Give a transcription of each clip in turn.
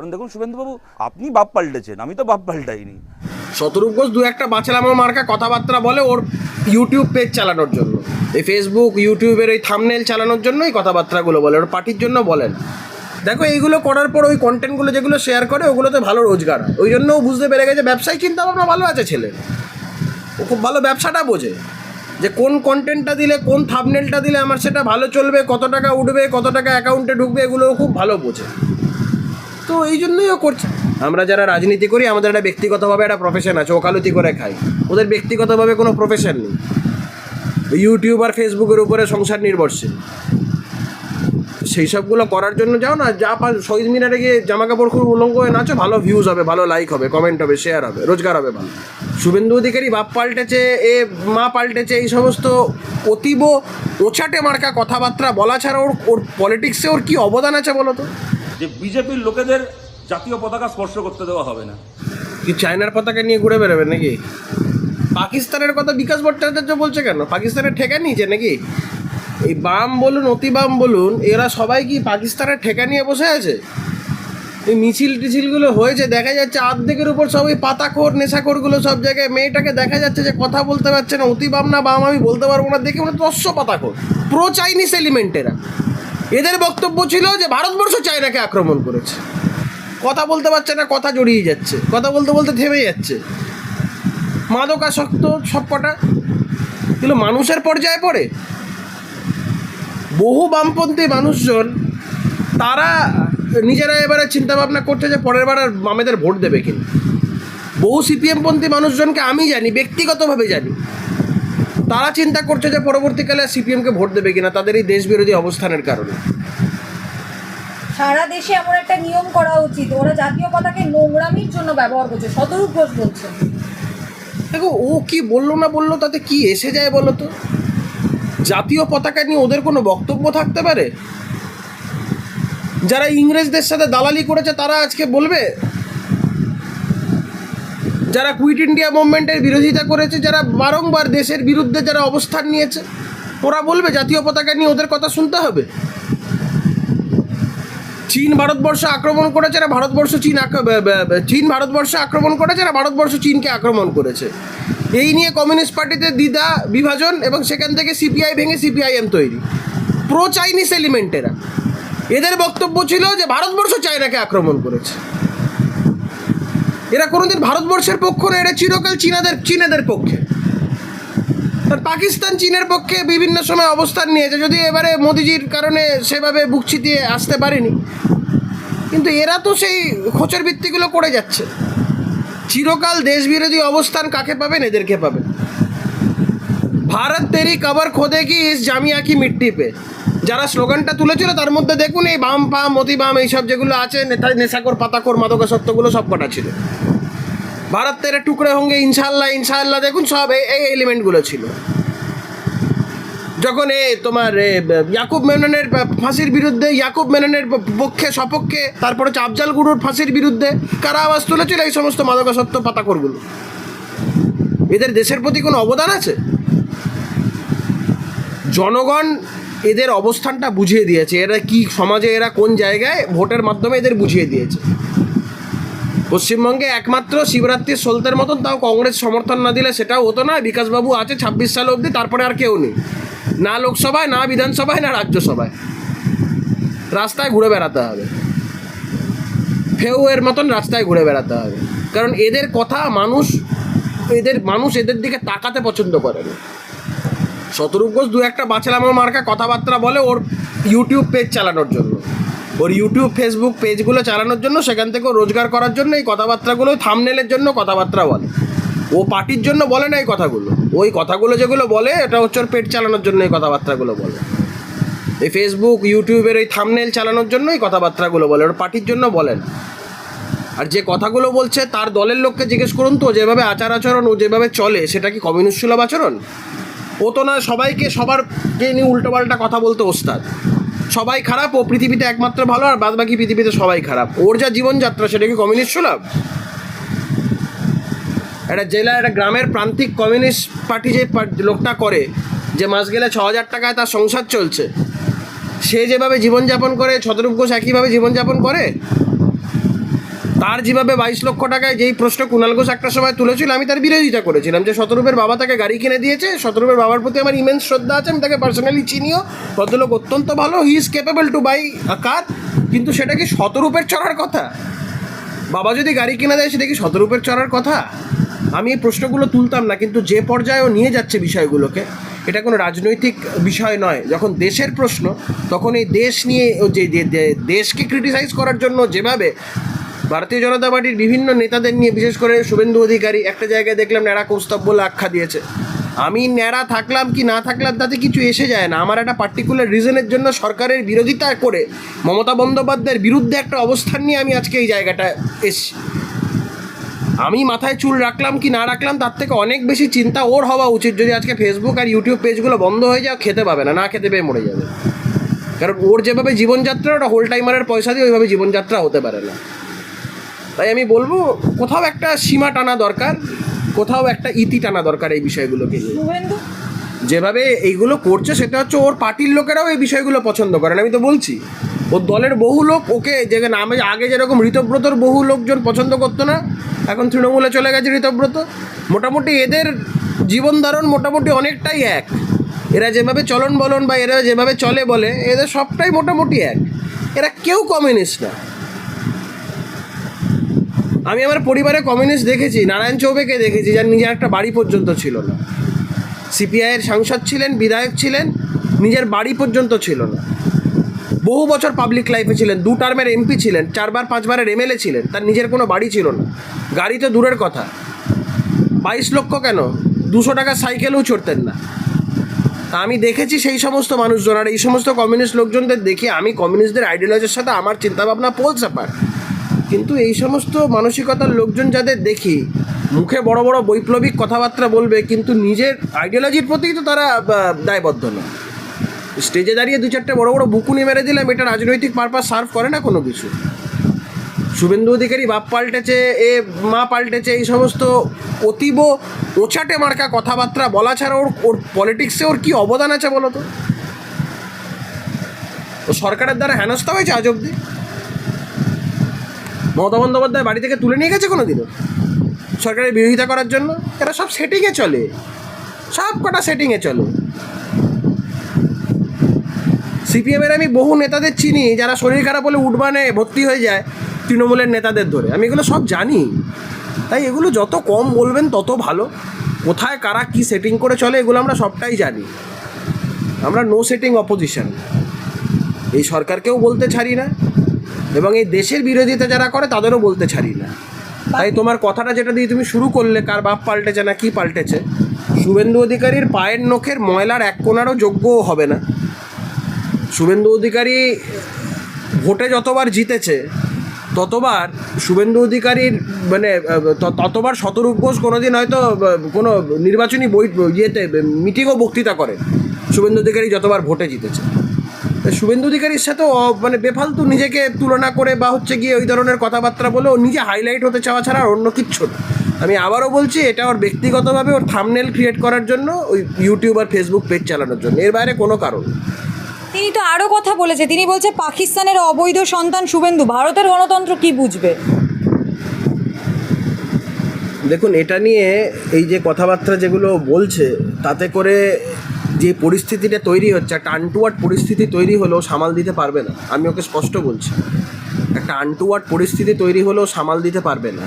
কারণ দেখুন শুভেন্দুবাবু, আপনি বাপ পাল্টেছেন, আমি তো বাপ পাল্টাইনি। শতরূপ ঘোষ দু একটা বাঁচলামো মার্কা কথাবার্তা বলে ওর ইউটিউব পেজ চালানোর জন্য। এই ফেসবুক ইউটিউবের ওই থামনেল চালানোর জন্যই কথাবার্তাগুলো বলে, ওর পার্টির জন্য বলেন। দেখো, এইগুলো করার পর ওই কন্টেন্টগুলো যেগুলো শেয়ার করে, ওগুলোতে ভালো রোজগার। ওই জন্য ও বুঝতে পেরে গেছে, ব্যবসায়ী চিন্তা ভাবনা ভালো আছে ছেলে। ও খুব ভালো ব্যবসাটা বোঝে। যে কোন কন্টেন্টটা দিলে, কোন থামনেলটা দিলে আমার সেটা ভালো চলবে, কত টাকা উঠবে, কত টাকা অ্যাকাউন্টে ঢুকবে এগুলো খুব ভালো বোঝে। তো এই জন্যই ও করছে। আমরা যারা রাজনীতি করি, আমাদের একটা ব্যক্তিগতভাবে একটা প্রফেশন আছে, ওকালতি করে খাই। ওদের ব্যক্তিগতভাবে কোনো প্রফেশন নেই। ইউটিউব আর ফেসবুকের উপরে সংসার নির্ভরশীল। সেই সবগুলো করার জন্য যাও না, যা পার শহীদ মিনারে গিয়ে জামা কাপড় খুব উলঙ্গ হয়ে নাচো, ভালো ভিউজ হবে, ভালো লাইক হবে কমেন্ট হবে শেয়ার হবে, রোজগার হবে ভালো। শুভেন্দু অধিকারী বাপ পাল্টেছে, এ মা পাল্টেছে, এই সমস্ত অতীব ওছাটে মার্কা কথাবার্তা বলা ছাড়া ওর ওর পলিটিক্সে ওর কী অবদান আছে বলো তো? যে বিজেপির লোকেদের জাতীয় পতাকা স্পর্শ করতে দেওয়া হবে না। কি চায়নার পতাকা নিয়ে ঘুরে বেরোবে নাকি? পাকিস্তানের কথা বিকাশ ভট্টাচার্য বলছে কেন? পাকিস্তানের ঠেকা নিয়েছে নাকি? এই বাম বলুন, অতি বাম বলুন, এরা সবাই কি পাকিস্তানের ঠেকা নিয়ে বসে আছে? এই মিছিল টিছিলগুলো হয়েছে, দেখা যাচ্ছে আর্ধেকের উপর সব ওই পাতাখোর, নেশাখোরগুলো সব জায়গায়। মেয়েটাকে দেখা যাচ্ছে যে কথা বলতে পারছে না, অতি বাম না বাম, আমি বলতে পারব না, দেখে মনে দশ পাতাখোর। Pro Chinese এলিমেন্টেরা। এদের বক্তব্য ছিল যে ভারতবর্ষ চায়নাকে আক্রমণ করেছে। কথা বলতে পারছে না, কথা জড়িয়ে যাচ্ছে। কথা বলতে বলতে থেমে যাচ্ছে। মাদকাসক্ত সবকটা। কিন্তু মানুষের পর্যায়ে পড়ে। বহু বামপন্থী মানুষজন, তারা নিজেরা এবারে চিন্তা ভাবনা করছে যে পরের বার আর বামেদের ভোট দেবে কিনা। বহু সিপিএমপন্থী মানুষজনকে আমি জানি, ব্যক্তিগতভাবে জানি তারা চিন্তা করছে যে পরবর্তীকালে সিপিএমকে ভোট দেবে কিনা তাদের এই দেশবিরোধী অবস্থানের কারণে। সারা দেশে এমন একটা নিয়ম করা উচিত ওরা জাতীয় পতাকে নোংরামির জন্য ব্যবহার করছে শতরূপ ঘোষ বলছেন দেখো ও কি বলল না বলল তাতে কি এসে যায় বলো তো? জাতীয় পতাকা নিয়ে ওদের কোনো বক্তব্য থাকতে পারে? যারা ইংরেজদের সাথে দালালি করেছে তারা আজকে বলবে? যারা কুইট ইন্ডিয়া মুভমেন্টের বিরোধিতা করেছে, যারা বারংবার দেশের বিরুদ্ধে যারা অবস্থান নিয়েছে, ওরা বলবে জাতীয় পতাকা নিয়ে ওদের কথা শুনতে হবে। চীন ভারতবর্ষ আক্রমণ করেছে না ভারতবর্ষ চীন চীন ভারতবর্ষ আক্রমণ করেছে না ভারতবর্ষ চীনকে আক্রমণ করেছে। এই নিয়ে কমিউনিস্ট পার্টিতে দ্বিধা, বিভাজন এবং সেখান থেকে সিপিআই ভেঙে সিপিআইএম তৈরি। প্রো চাইনিজ এলিমেন্টেরা এদের বক্তব্য ছিল যে ভারতবর্ষ চায়নাকে আক্রমণ করেছে। এরা কোনোদিন ভারতবর্ষের পক্ষ না এরা চিরকাল চীনাদের চীনাদের পক্ষে। আর পাকিস্তান চীনের পক্ষে বিভিন্ন সময় অবস্থান নিয়েছে যদি এবারে মোদিজির কারণে সেভাবে বুক চিতিয়ে আসতে পারেনি। কিন্তু এরা তো সেই খোঁচের ভিত্তিগুলো করে যাচ্ছে। চিরকাল দেশবিরোধী অবস্থান কাকে পাবেন? এদেরকে পাবেন। ভারত তেরি কবর খোদে কি ইস জামিয়া কি মিট্টি পে। যারা স্লোগানটা তুলেছিল, তার মধ্যে দেখুন এই বাম পাম মতি বাম, এইসব যেগুলো আছে নেশাকর পাতাকর মাদকাসত্বগুলো সব কটা ছিল। ভারত টুকরে হোঙ্গে ইনশাল্লাহ ইনশাল্লাহ দেখুন সব এই এলিমেন্টগুলো ছিল। যখন এ তোমার ইয়াকুব মেননের ফাঁসির বিরুদ্ধে, ইয়াকুব মেননের পক্ষে, সপক্ষে, তারপর হচ্ছে আফজাল গুরুর ফাঁসির বিরুদ্ধে কারা আওয়াজ তুলেছিল এই সমস্ত মাদকাসত্ব পাতাকরগুলো। এদের দেশের প্রতি কোনো অবদান আছে? জনগণ এদের অবস্থানটা বুঝিয়ে দিয়েছে। এরা কি সমাজে, এরা কোন জায়গায়? ভোটের মাধ্যমে এদের বুঝিয়ে দিয়েছে। পশ্চিমবঙ্গে একমাত্র শিবরাত্রির সলতের মতন, তাও কংগ্রেস সমর্থন না দিলে সেটাও হতো না। বিকাশবাবু আছে ছাব্বিশ সাল অবধি, তারপরে আর কেউ নেই। না লোকসভায়, না বিধানসভায়, না রাজ্যসভায়। রাস্তায় ঘুরে বেড়াতে হবে। ফেউ এর মতন রাস্তায় ঘুরে বেড়াতে হবে। কারণ এদের কথা মানুষ, এদের মানুষ এদের দিকে তাকাতে পছন্দ করে না। শতরূপ ঘোষ দু একটা বাঁচলামো মার্কা কথাবার্তা বলে ওর ইউটিউব পেজ চালানোর জন্য। ওর ইউটিউব ফেসবুক পেজগুলো চালানোর জন্য, সেখান থেকে রোজগার করার জন্য, এই কথাবার্তাগুলো থামনেলের জন্য কথাবার্তা বলে। ও পার্টির জন্য বলে না এই কথাগুলো। ওই কথাগুলো যেগুলো বলে, এটা হচ্ছে ওর পেট চালানোর জন্য এই কথাবার্তাগুলো বলে। এই ফেসবুক ইউটিউবের এই থামনেল চালানোর জন্য এই কথাবার্তাগুলো বলে, ওর পার্টির জন্য বলেন আর যে কথাগুলো বলছে, তার দলের লোককে জিজ্ঞেস করুন তো যেভাবে আচার আচরণ, ও যেভাবে চলে, সেটা কি কমিউনিস্ট সুলভ আচরণ? ও তো না সবাইকে, সবারকে নিয়ে উল্টোপাল্টা কথা বলতে ওস্তাদ। সবাই খারাপ, ও পৃথিবীতে একমাত্র ভালো, আর বাদ বাকি পৃথিবীতে সবাই খারাপ। ওর যা জীবনযাত্রা, সেটা কি কমিউনিস্ট সুলভ? একটা জেলা, একটা গ্রামের প্রান্তিক কমিউনিস্ট পার্টি যে লোকটা করে, যে মাস গেলে ছ হাজার টাকায় তার সংসার চলছে, সে যেভাবে জীবনযাপন করে ছতরূপ ঘোষ একইভাবে জীবনযাপন করে তার যেভাবে বাইশ লক্ষ টাকায় যেই প্রশ্ন কুণাল ঘোষ একটা সময় তুলেছিল, আমি তার বিরোধিতা করেছিলাম যে শতরূপের বাবা তাকে গাড়ি কিনে দিয়েছে, শতরূপের বাবার প্রতি আমার ইমেন্স শ্রদ্ধা আছে, আমি তাকে পার্সোনালি চিনিও। ভদ্রলোক অত্যন্ত ভালো he is capable to buy a car কিন্তু সেটা কি শতরূপের চড়ার কথা? বাবা যদি গাড়ি কিনে দেয়, সেটা কি শতরূপের চড়ার কথা? আমি এই প্রশ্নগুলো তুলতাম না, কিন্তু যে পর্যায়েও নিয়ে যাচ্ছে বিষয়গুলোকে, এটা কোনো রাজনৈতিক বিষয় নয়। যখন দেশের প্রশ্ন, তখন এই দেশ নিয়ে যে- দেশকে ক্রিটিসাইজ করার জন্য যেভাবে ভারতীয় জনতা পার্টির বিভিন্ন নেতাদের নিয়ে, বিশেষ করে শুভেন্দু অধিকারী, একটা জায়গায় দেখলাম ন্যাড়া কৌস্তব বলে আখ্যা দিয়েছে। আমি ন্যাড়া থাকলাম কি না থাকলাম তাতে কিছু এসে যায় না। আমার একটা পার্টিকুলার রিজনের জন্য সরকারের বিরোধিতা করে মমতা বন্দ্যোপাধ্যায়ের বিরুদ্ধে একটা অবস্থান নিয়ে আমি আজকে এই জায়গাটায় এসছি। আমি মাথায় চুল রাখলাম কি না রাখলাম তার থেকে অনেক বেশি চিন্তা ওর হওয়া উচিত। যদি আজকে ফেসবুক আর ইউটিউব পেজগুলো বন্ধ হয়ে যায় খেতে পাবে না। না খেতে পেয়ে মরে যাবে। কারণ ওর যেভাবে জীবনযাত্রা, ওটা হোল টাইমারের পয়সা দিয়ে ওইভাবে জীবনযাত্রা হতে পারে না। তাই আমি বলব কোথাও একটা সীমা টানা দরকার কোথাও একটা ইতি টানা দরকার এই বিষয়গুলোকে। যেভাবে এইগুলো করছে সেটা হচ্ছে ওর পার্টির লোকেরাও এই বিষয়গুলো পছন্দ করেন আমি তো বলছি। ওর দলের বহু লোক ওকে যেখানে আমি আগে যেরকম ঋতব্রতর বহু লোকজন পছন্দ করতো না এখন তৃণমূলে চলে গেছে ঋতব্রত। মোটামুটি এদের জীবন ধারণ মোটামুটি অনেকটাই এক। এরা যেভাবে চলন বলন বা এরা যেভাবে চলে বলে এদের সবটাই মোটামুটি এক। এরা কেউ কমিউনিস্ট না। আমি আমার পরিবারে কমিউনিস্ট দেখেছি, নারায়ণ চৌবেকে দেখেছি, যার নিজের একটা বাড়ি পর্যন্ত ছিল না। সিপিআইয়ের সাংসদ ছিলেন, বিধায়ক ছিলেন, নিজের বাড়ি পর্যন্ত ছিল না। বহু বছর পাবলিক লাইফে ছিলেন, দু টার্মের এমপি ছিলেন, চারবার, পাঁচবারের এমএলএ ছিলেন, তার নিজের কোনো বাড়ি ছিল না। গাড়ি তো দূরের কথা। বাইশ লক্ষ কেন? দুশো টাকা সাইকেলও চড়তেন না। তা আমি দেখেছি সেই সমস্ত মানুষজন, আর এই সমস্ত কমিউনিস্ট লোকজনদের দেখে আমি কমিউনিস্টদের আইডিওলজির সাথে আমার চিন্তাভাবনা পোলস আপার কিন্তু এই সমস্ত মানসিকতার লোকজন যাদের দেখি, মুখে বড় বড় বৈপ্লবিক কথাবার্তা বলবে, কিন্তু নিজের আইডিয়োলজির প্রতি তো তারা দায়বদ্ধ না। স্টেজে দাঁড়িয়ে দু চারটে বড় বড় বুকুনি মেরে দিলাম, এটা রাজনৈতিক পারপাস সার্ভ করে না কোনো কিছু। শুভেন্দু অধিকারী বাপ পাল্টেছে, এ মা পাল্টেছে, এই সমস্ত অতীব ওচাটে মার্কা কথাবার্তা বলা ছাড়া ওর ওর পলিটিক্সে ওর কী অবদান আছে বলো তো? সরকারের দ্বারা হেনস্থা হয়েছে আজ অব্দি মমতা বন্দ্যোপাধ্যায় বাড়ি থেকে তুলে নিয়ে গেছে কোনো দিনও সরকারের বিরোধিতা করার জন্য? এরা সব সেটিংয়ে চলে। সব কটা সেটিংয়ে চলে। সিপিএমের আমি বহু নেতাদের চিনি, যারা শরীর খারাপ হলে উঠবানে ভর্তি হয়ে যায় তৃণমূলের নেতাদের ধরে। আমি এগুলো সব জানি। তাই এগুলো যত কম বলবেন, তত ভালো। কোথায় কারা কি সেটিং করে চলে, এগুলো আমরা সবটাই জানি। আমরা নো সেটিং অপোজিশন এই সরকারকেও বলতে ছাড়ি না। এবং এই দেশের বিরোধিতা যারা করে, তাদেরও বলতে ছাড়ি না। তাই তোমার কথাটা যেটা দিয়ে তুমি শুরু করলে, কার বাপ পাল্টেছে না কি পাল্টেছে, শুভেন্দু অধিকারীর পায়ের নখের ময়লার এক কোনারও যোগ্যও হবে না। শুভেন্দু অধিকারী ভোটে যতবার জিতেছে, ততবার শুভেন্দু অধিকারীর মানে ততবার শতরূপ ঘোষ কোনোদিন হয়তো কোনো নির্বাচনী বই, ইয়েতে মিটিংও বক্তৃতা করে। শুভেন্দু অধিকারী যতবার ভোটে জিতেছে। শুভেন্দু অধিকারীর সাথে মানে বেফালতু নিজেকে তুলনা করে বা হচ্ছে গিয়ে ওই ধরনের কথাবার্তা বলে ও নিজে হাইলাইট হতে চাওয়া ছাড়া আর অন্য কিচ্ছু না। আমি আবারও বলছি, এটা ওর ব্যক্তিগতভাবে ওর থামনেল ক্রিয়েট করার জন্য ওই ইউটিউব আর ফেসবুক পেজ চালানোর জন্য। এর বাইরে কোনো কারণ। তিনি তো আরও কথা বলেছে। তিনি বলছে, পাকিস্তানের অবৈধ সন্তান শুভেন্দু, ভারতের গণতন্ত্র কি বুঝবে? দেখুন, এটা নিয়ে এই যে কথাবার্তা যেগুলো বলছে, তাতে করে যে পরিস্থিতিটা তৈরি হচ্ছে, একটা আনটুয়ার্ড পরিস্থিতি তৈরি হলেও সামাল দিতে পারবে না। আমি ওকে স্পষ্ট বলছি, একটা আনটুয়ার্ড পরিস্থিতি তৈরি হলেও সামাল দিতে পারবে না।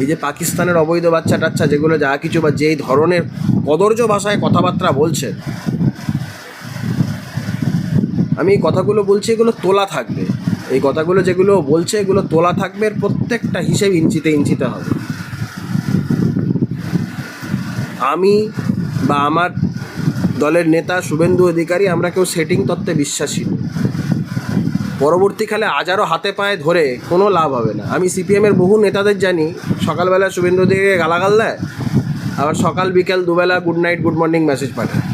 এই যে পাকিস্তানের অবৈধ বাচ্চা টাচ্চা যেগুলো যা কিছু বা যেই ধরনের কদর্য ভাষায় কথাবার্তা বলছে, আমি এই কথাগুলো বলছি, এগুলো তোলা থাকবে। এই কথাগুলো যেগুলো বলছে, এগুলো তোলা থাকবে প্রত্যেকটা হিসেব ইঞ্চিতে ইঞ্চিতে হবে। আমি বা আমার দলের নেতা শুভেন্দু অধিকারী আমরা কেউ সেটিং তত্ত্বে বিশ্বাসী। পরবর্তীকালে আজারও হাতে পায়ে ধরে কোনো লাভ হবে না। আমি সিপিএমের বহু নেতাদের জানি, সকালবেলা শুভেন্দু অধিকারীকে গালাগাল দেয়, আবার সকাল বিকেল দুবেলা good night good morning message পাঠায়।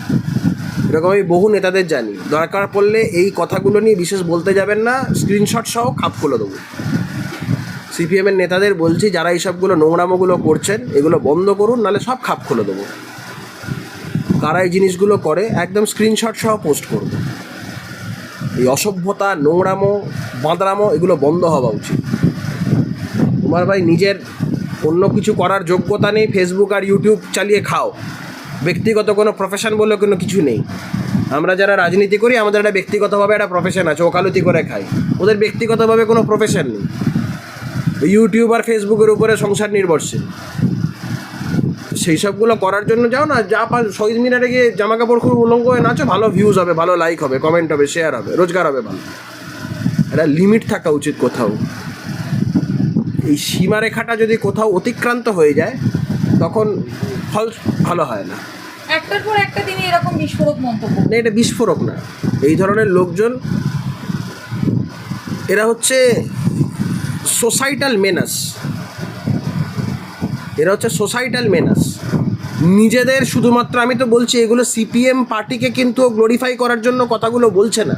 এরকম আমি বহু নেতাদের জানি। দরকার পড়লে এই কথাগুলো নিয়ে বিশেষ বলতে যাবেন না স্ক্রিনশট সহ খাপ খুলে দেবো। সিপিএমের নেতাদের বলছি, যারা এইসবগুলো নোংরামোগুলো করছেন, এগুলো বন্ধ করুন নাহলে সব খাপ খুলে দেবো। কারা এই জিনিসগুলো করে, একদম স্ক্রিনশট সহ পোস্ট করব। এই অসভ্যতা, নোংরামো, বাঁদরামো, এগুলো বন্ধ হওয়া উচিত। তোমার ভাই নিজের অন্য কিছু করার যোগ্যতা নেই ফেসবুক আর ইউটিউব চালিয়ে খাও। ব্যক্তিগত কোনো প্রফেশন বলে কোনো কিছু নেই। আমরা যারা রাজনীতি করি, আমাদের একটা ব্যক্তিগতভাবে একটা প্রফেশন আছে, ওকালতি করে খাই। ওদের ব্যক্তিগতভাবে কোনো প্রফেশন নেই। ইউটিউব আর ফেসবুকের উপরে সংসার নির্ভরশীল। সেই সবগুলো করার জন্য যাও না যা পা শহীদ মিনারে গিয়ে জামা কাপড় খুব উলঙ্গ হয়ে নাচো ভালো ভিউজ হবে ভালো লাইক হবে কমেন্ট হবে শেয়ার হবে রোজগার হবে ভালো। একটা লিমিট থাকা উচিত কোথাও। এই সীমারেখাটা যদি কোথাও অতিক্রান্ত হয়ে যায় তখন ফল ভালো হয় না। একটার পর একটা তিনি এরকম বিস্ফোরক মন্তব্য না এটা বিস্ফোরক না। এই ধরনের লোকজন এরা হচ্ছে সোসাইটাল মেনাস এরা হচ্ছে সোসাইটাল মেনাস নিজেদের শুধুমাত্র, আমি তো বলছি, এগুলো সিপিএম পার্টিকে কিন্তু গ্লোরিফাই করার জন্য কথাগুলো বলছে না।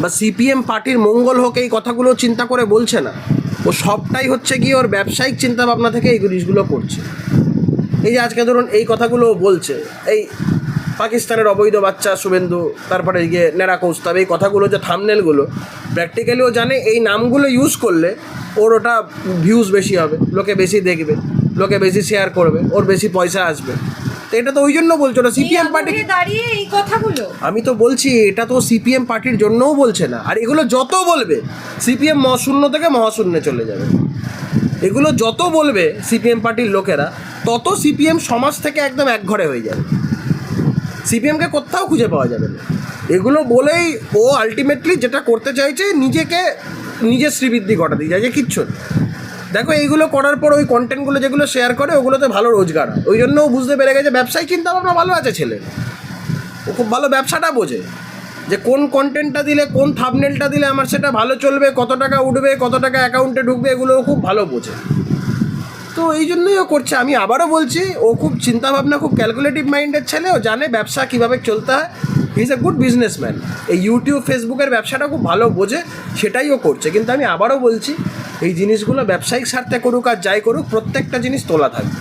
বা সিপিএম পার্টির মঙ্গল হোক, এই কথাগুলো চিন্তা করে বলছে না। ও সবটাই হচ্ছে গিয়ে ওর ব্যবসায়িক চিন্তা ভাবনা থেকে এই জিনিসগুলো করছে। এই যে আজকে ধরুন এই কথাগুলো বলছে, এই পাকিস্তানের অবৈধ বাচ্চা শুভেন্দু তারপরে গিয়ে নেরা কৌস্তাব এই কথাগুলো যে থামনেলগুলো প্র্যাকটিক্যালি ও জানে এই নামগুলো ইউজ করলে ওর ওটা ভিউজ বেশি হবে লোকে বেশি দেখবে লোকে বেশি শেয়ার করবে ওর বেশি পয়সা আসবে। তো এটা তো ওই জন্য বলছো না সিপিএম পার্টি দাঁড়িয়ে এই কথাগুলো? আমি তো বলছি এটা তো সিপিএম পার্টির জন্যও বলছে না। আর এগুলো যত বলবে সিপিএম মহাশূন্য থেকে মহাশূন্যে চলে যাবে। এগুলো যত বলবে সিপিএম পার্টির লোকেরা তত সিপিএম সমাজ থেকে একদম একঘরে হয়ে যাবে। সিপিএমকে কোথাও খুঁজে পাওয়া যাবে না। এগুলো বলেই ও আলটিমেটলি যেটা করতে চাইছে, নিজেকে, নিজের শ্রীবৃদ্ধি ঘটাতে চাইছে কিচ্ছু। দেখো, এইগুলো করার পর ওই কন্টেন্টগুলো যেগুলো শেয়ার করে, ওগুলোতে ভালো রোজগার ওই জন্য ও বুঝতে পেরে গেছে ব্যবসায়িক চিন্তা ভাবনা ভালো আছে ছেলে ও খুব ভালো ব্যবসাটা বোঝে। যে কোন কন্টেন্টটা দিলে, কোন থাবনেলটা দিলে আমার সেটা ভালো চলবে, কত টাকা উঠবে, কত টাকা অ্যাকাউন্টে ঢুকবে, এগুলো খুব ভালো বোঝে। তো এই জন্যই ও করছে। আমি আবারও বলছি, ও খুব চিন্তাভাবনা, খুব ক্যালকুলেটিভ মাইন্ডের ছেলে, ও জানে ব্যবসা কীভাবে চলতে হয়। ইজ এ গুড বিজনেসম্যান এই ইউটিউব ফেসবুকের ব্যবসাটা খুব ভালো বোঝে, সেটাই ও করছে। কিন্তু আমি আবারও বলছি, এই জিনিসগুলো ব্যবসায়িক স্বার্থে করুক আর যাই করুক, প্রত্যেকটা জিনিস তোলা থাকবে।